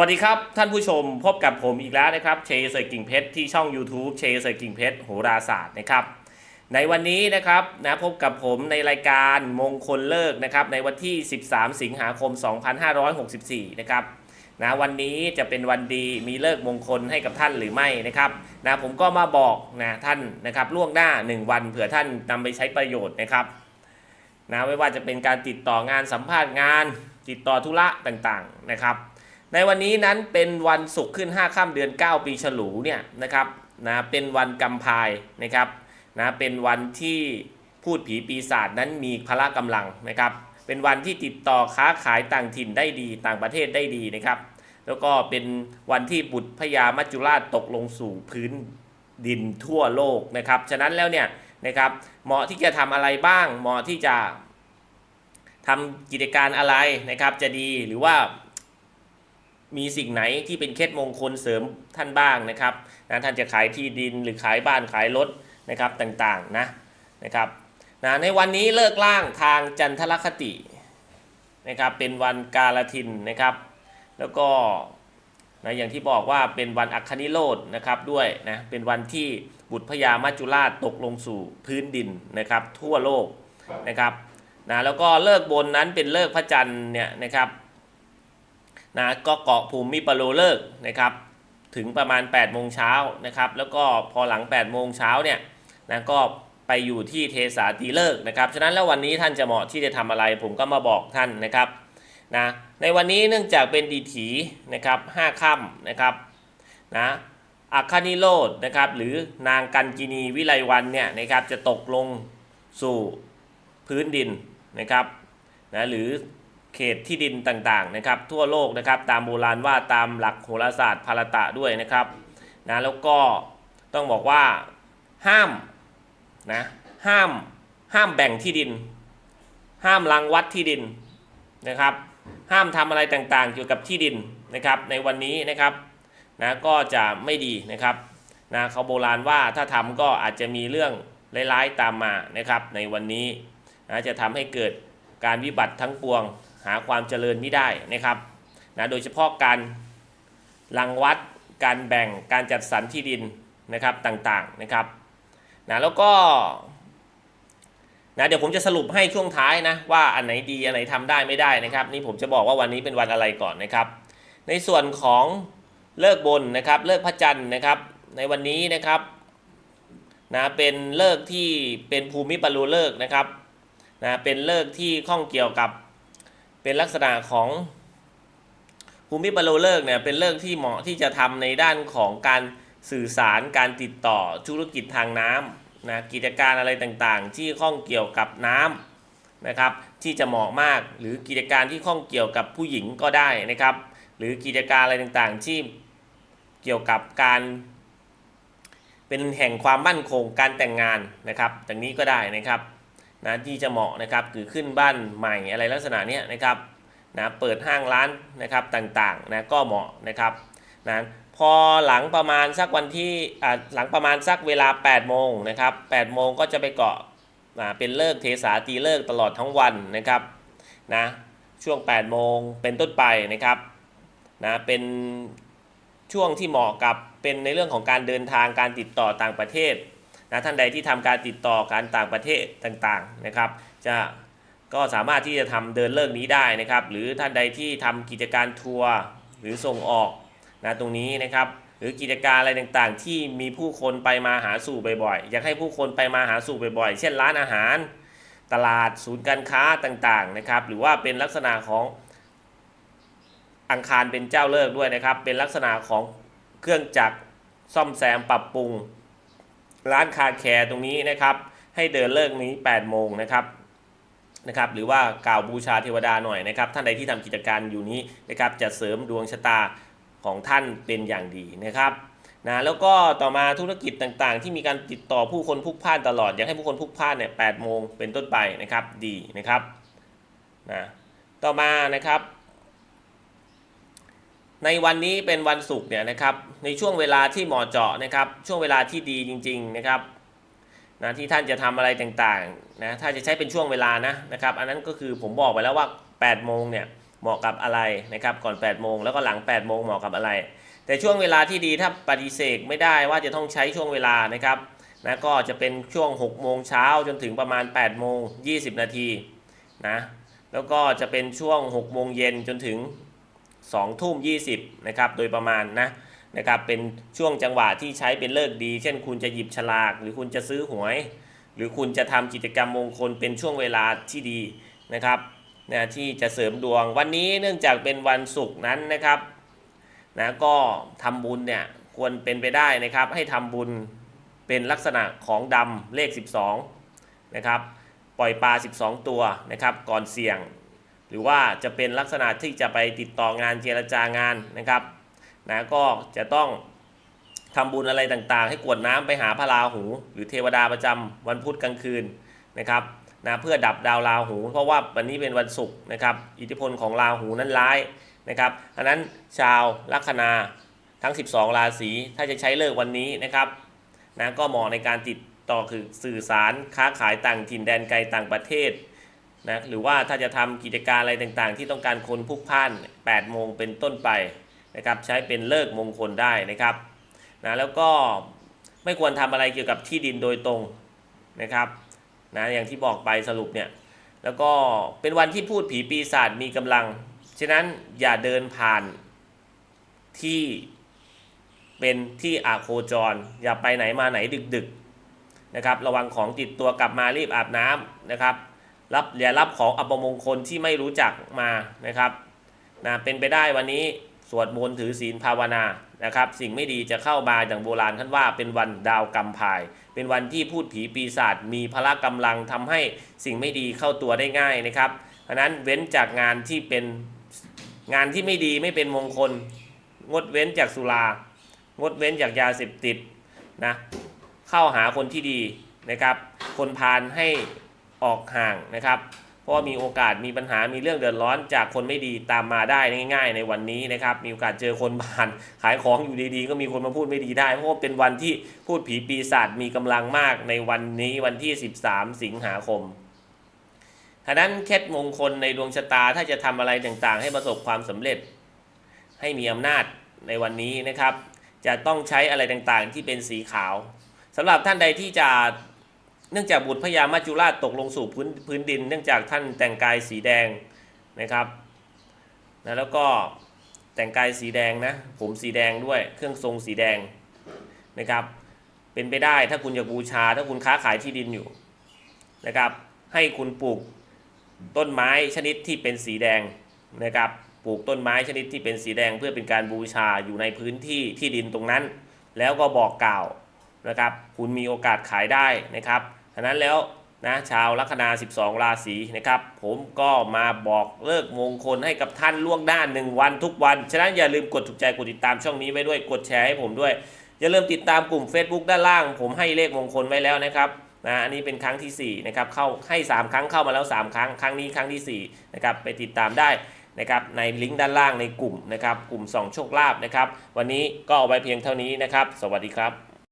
วัสดีครับ ท่านผู้ชมพบกับผมอีกแล้วนะครับเชยเสยกิ่งเพชรที่ช่อง YouTube เชยเสยกิ่งเพชรโหราศาสตร์นะครับ ในวันนี้นะครับนะพบกับผมในรายการมงคลเลิกนะครับในวันที่ 13 สิงหาคม 2564 นะครับนะวันนี้จะเป็นวันดีมีเลิกมงคลให้กับท่านหรือไม่นะครับนะผมก็มาบอกนะท่านนะครับล่วงหน้า 1 วันเผื่อท่านนำไปใช้ประโยชน์นะครับนะไม่ว่าจะเป็นการติดต่องานสัมภาษณ์งาน ติดต่อธุระต่างๆนะครับ ในวันนี้นั้นเป็นวันศุกร์ขึ้น 5 ค่ำเดือน 9 ปีฉลูเนี่ยนะครับนะเป็นวันกำพายนะครับนะเป็นวันที่พูดผีปีศาจนั้นมีพละกำลังนะครับ เป็นวันที่ติดต่อค้าขายต่างถิ่นได้ดีต่างประเทศได้ดีนะครับ แล้วก็เป็นวันที่บุตรพญามัจจุราชตกลงสู่พื้นดินทั่วโลกนะครับ ฉะนั้นแล้วเนี่ยนะครับเหมาะที่จะทำอะไรบ้าง เหมาะที่จะทำกิจการอะไรนะครับจะดีหรือว่า มีสิ่งไหนที่เป็นเคล็ดมงคลเสริมท่านบ้างนะครับนะท่านจะขายที่ดินหรือขายบ้านขายรถนะครับต่างๆนะนะครับนะในวันนี้เลิกล่างทางจันทรคตินะครับเป็นวันกาลทินนะครับ แล้วก็นะอย่างที่บอกว่าเป็นวันอัคคนิโรธนะครับด้วยนะเป็นวันที่บุตรพญามัจจุราชตกลงสู่พื้นดินนะครับทั่วโลกนะครับนะแล้วก็เลิกบนนั้นเป็นเลิกพระจันทร์เนี่ยนะครับ นะก็เกาะภูมิปโลเลิกนะครับถึงประมาณ 8 โมงเช้านะครับแล้วก็พอหลัง 8 โมงเช้าเนี่ยนะก็ไปอยู่ที่เทสาตีเลิกนะครับฉะนั้นแล้ววันนี้ท่านจะเหมาะที่จะทำอะไรผมก็มาบอกท่านนะครับนะในวันนี้เนื่องจากเป็นดีถีนะครับ5ค่ำนะครับนะอัคคณิโรธนะครับหรือนางกันกินีวิไลวันเนี่ยนะครับจะตกลงสู่พื้นดินนะครับนะหรือ เขตที่ดินต่างๆนะครับทั่วโลกนะครับตามโบราณว่าตามหลักโหราศาสตร์พาราตะด้วยนะครับนะแล้วก็ต้องบอกว่าห้ามนะห้ามห้ามแบ่งที่ดิน ห้ามรังวัดที่ดินนะครับ ห้ามทำอะไรต่างๆ เกี่ยวกับที่ดินนะครับในวันนี้นะครับนะก็จะไม่ดีนะครับนะเขาโบราณว่าถ้าทำก็อาจจะมีเรื่องร้ายๆตามมานะครับในวันนี้นะจะทำให้เกิดการวิบัติทั้งปวง หาความเจริญไม่ได้นะครับนะโดยเฉพาะการรังวัดการแบ่งการจัดสรรที่ดินนะครับต่างๆนะครับนะแล้วก็นะเดี๋ยวผมจะสรุปให้ช่วงท้ายนะว่าอันไหนดีอันไหนทำได้ไม่ได้นะครับ นี่ผมจะบอกว่าวันนี้เป็นวันอะไรก่อนนะครับ ในส่วนของเลิกบนนะครับเลิกพระจันทร์นะครับ ในวันนี้นะครับนะเป็นเลิกที่เป็นภูมิปรูเลิกนะครับนะเป็นเลิกที่ข้องเกี่ยวกับ เป็นลักษณะของภูมิปโลเลิกเนี่ยเป็นเลิกที่เหมาะที่จะทำในด้านของการสื่อสารการติดต่อธุรกิจทางน้ำนะกิจการอะไรต่างๆ ที่ข้องเกี่ยวกับน้ำนะครับ ที่จะเหมาะมากหรือกิจการที่ข้องเกี่ยวกับผู้หญิงก็ได้นะครับ หรือกิจการอะไรต่างๆ ที่เกี่ยวกับการเป็นแห่งความมั่นคงการแต่งงานนะครับอย่างนี้ก็ได้นะครับ นะที่จะเหมาะนะครับคือขึ้นบ้านใหม่อะไรลักษณะนี้นะครับนะเปิดห้างร้านนะครับต่างๆนะก็เหมาะนะครับนะพอหลังประมาณสักวันที่อ่าหลังประมาณสักเวลา 8 โมงนะครับ8โมงก็จะไปเกาะอ่าเป็นเลิกเทสาตีเลิกตลอดทั้งวันนะครับนะช่วง 8 โมงเป็นต้นไปนะครับนะเป็นช่วงที่เหมาะกับเป็นในเรื่องของการเดินทางการติดต่อต่างประเทศ นะท่านใดที่ทำการติดต่อการต่างประเทศต่างๆนะครับ จะก็สามารถที่จะทำเดินเลิกนี้ได้นะครับ หรือท่านใดที่ทำกิจการทัวร์หรือส่งออกนะตรงนี้นะครับ หรือกิจการอะไรต่างๆ ที่มีผู้คนไปมาหาสู่บ่อยๆอยากให้ผู้คนไปมาหาสู่บ่อยๆ เช่นร้านอาหาร ตลาดศูนย์การค้าต่างๆนะครับ หรือว่าเป็นลักษณะของอังคารเป็นเจ้าเลิกด้วยนะครับ เป็นลักษณะของเครื่องจักรซ่อมแซมปรับปรุง ร้านคาแคร์ตรงนี้นะครับ ให้เดินเลิกนี้ 8 โมงนะครับนะครับหรือว่ากล่าวบูชาเทวดาหน่อยนะครับ ท่านใดที่ทำกิจการอยู่นี้นะครับจะเสริมดวงชะตาของท่านเป็นอย่างดีนะครับนะแล้วก็ต่อมาธุรกิจต่างๆ ที่มีการติดต่อผู้คนพุกพล่านตลอด อยากให้ผู้คนพุกพล่านเนี่ยแโมงเป็นต้นไปนะครับดีนะครับนะต่อมานะครับ ในวันนี้เป็นวันศุกร์เนี่ยนะครับในช่วงเวลาที่เหมาะเจาะนะครับ ช่วงเวลาที่ดีจริง ๆนะครับนะที่ท่านจะทำอะไรต่างๆนะถ้าจะใช้เป็นช่วงเวลานะนะครับ อันนั้นก็คือผมบอกไปแล้วว่า 8 โมงเนี่ยเหมาะกับอะไรนะครับ ก่อน 8 โมงแล้วก็หลัง 8 โมงเหมาะกับอะไร แต่ช่วงเวลาที่ดีถ้าปฏิเสธไม่ได้ว่าจะต้องใช้ช่วงเวลานะครับนะก็จะเป็นช่วง 6 โมงเช้าจนถึงประมาณ 8 โมง 20 นาทีนะแล้วก็จะเป็นช่วง 6 โมงเย็นจนถึง 2ทุ่ม20นะครับโดยประมาณนะนะครับเป็นช่วงจังหวะที่ใช้เป็นเลิกดี เช่นคุณจะหยิบฉลาก หรือคุณจะซื้อหวย หรือคุณจะทำกิจกรรมมงคลเป็นช่วงเวลาที่ดีนะครับนะที่จะเสริมดวงวันนี้เนื่องจากเป็นวันศุกร์นั้นนะครับนะก็ทำบุญเนี่ยควรเป็นไปได้นะครับ ให้ทำบุญเป็นลักษณะของดำเลข 12นะครับปล่อยปลา 12 ตัวนะครับก่อนเสี่ยง หรือว่าจะเป็นลักษณะที่จะไปติดต่องานเจรจางานนะครับนะก็จะต้องทำบุญอะไรต่างๆ ให้กรวดน้ำไปหาพระราหู หรือเทวดาประจำวันพุธกลางคืนนะครับนะเพื่อดับดาวราหู เพราะว่าวันนี้เป็นวันศุกร์นะครับ อิทธิพลของราหูนั้นร้ายนะครับอันนั้นชาวลัคนาทั้ง 12 ราศีถ้าจะใช้เลิกวันนี้นะครับนะก็เหมาะในการติดต่อคือสื่อสารค้าขายต่างถิ่นแดนไกลต่างประเทศ นะหรือว่าถ้าจะทำกิจการอะไรต่างๆ ที่ต้องการคนพุกพ่าน8โมงเป็นต้นไปนะครับใช้เป็นเลิกมงคลได้นะครับนะแล้วก็ไม่ควรทำอะไรเกี่ยวกับที่ดินโดยตรงนะครับนะอย่างที่บอกไปสรุปเนี่ยแล้วก็เป็นวันที่พูดผีปีศาจมีกำลัง ฉะนั้นอย่าเดินผ่านที่เป็นที่อาโคจร อย่าไปไหนมาไหนดึกๆนะครับระวังของติดตัวกลับมารีบอาบน้ำนะครับ รับอย่ารับของอัปมงคลที่ไม่รู้จักมานะครับนะเป็นไปได้วันนี้สวดมนต์ถือศีลภาวนานะครับ สิ่งไม่ดีจะเข้ามาอย่างโบราณท่านว่าเป็นวันดาวกำพาย เป็นวันที่พูดผีปีศาจมีพละกำลังทำให้สิ่งไม่ดีเข้าตัวได้ง่ายนะครับเพราะฉะนั้นเว้นจากงานที่เป็นงานที่ไม่ดีไม่เป็นมงคล งดเว้นจากสุรางดเว้นจากยาเสพติดนะเข้าหาคนที่ดีนะครับ คนพาลให้ ออกห่างนะครับ เพราะว่ามีโอกาสมีปัญหามีเรื่องเดือดร้อนจากคนไม่ดีตามมาได้ง่าย ๆ ในวันนี้นะครับ มีโอกาสเจอคนผ่านขายของอยู่ดีๆ ก็มีคนมาพูดไม่ดีได้ เพราะเป็นวันที่พูดผีปีศาจมีกำลังมากในวันนี้วันที่ 13 สิงหาคมฉะนั้นเคล็ดมงคลในดวงชะตาถ้าจะทำอะไรต่างๆ ให้ประสบความสำเร็จ ให้มีอำนาจในวันนี้นะครับ จะต้องใช้อะไรต่างๆ ที่เป็นสีขาวสำหรับท่านใดที่จะ เนื่องจากบุตรพญามัจจุราชตกลงสู่พื้นพื้นดิน เนื่องจากท่านแต่งกายสีแดงนะครับนะแล้วก็แต่งกายสีแดงนะผมสีแดงด้วยเครื่องทรงสีแดงนะครับ เป็นไปได้ถ้าคุณอยากบูชา ถ้าคุณค้าขายที่ดินอยู่นะครับ ให้คุณปลูกต้นไม้ชนิดที่เป็นสีแดงนะครับปลูกต้นไม้ชนิดที่เป็นสีแดงเพื่อเป็นการบูชาอยู่ในพื้นที่ที่ดินตรงนั้น แล้วก็บอกกล่าวนะครับ คุณมีโอกาสขายได้นะครับ ฉะนั้นแล้วนะชาวลัคนา 12 ราศีนะครับ ผมก็มาบอกเลิกมงคลให้กับท่านล่วงหน้า 1 วันทุกวัน ฉะนั้นอย่าลืมกดถูกใจกดติดตามช่องนี้ไว้ด้วยกดแชร์ให้ผมด้วย อย่าลืมติดตามกลุ่ม Facebook ด้านล่าง ผมให้เลขมงคลไว้แล้วนะครับนะอันนี้เป็นครั้งที่4นะครับเข้าให้ 3 ครั้งเข้ามาแล้ว 3 ครั้งครั้งนี้ครั้งที่4นะครับไปติดตามได้นะครับในลิงก์ด้านล่างในกลุ่มนะครับกลุ่มส่องโชคลาภนะครับวันนี้ก็เอาไว้เพียงเท่านี้นะครับ สวัสดีครับ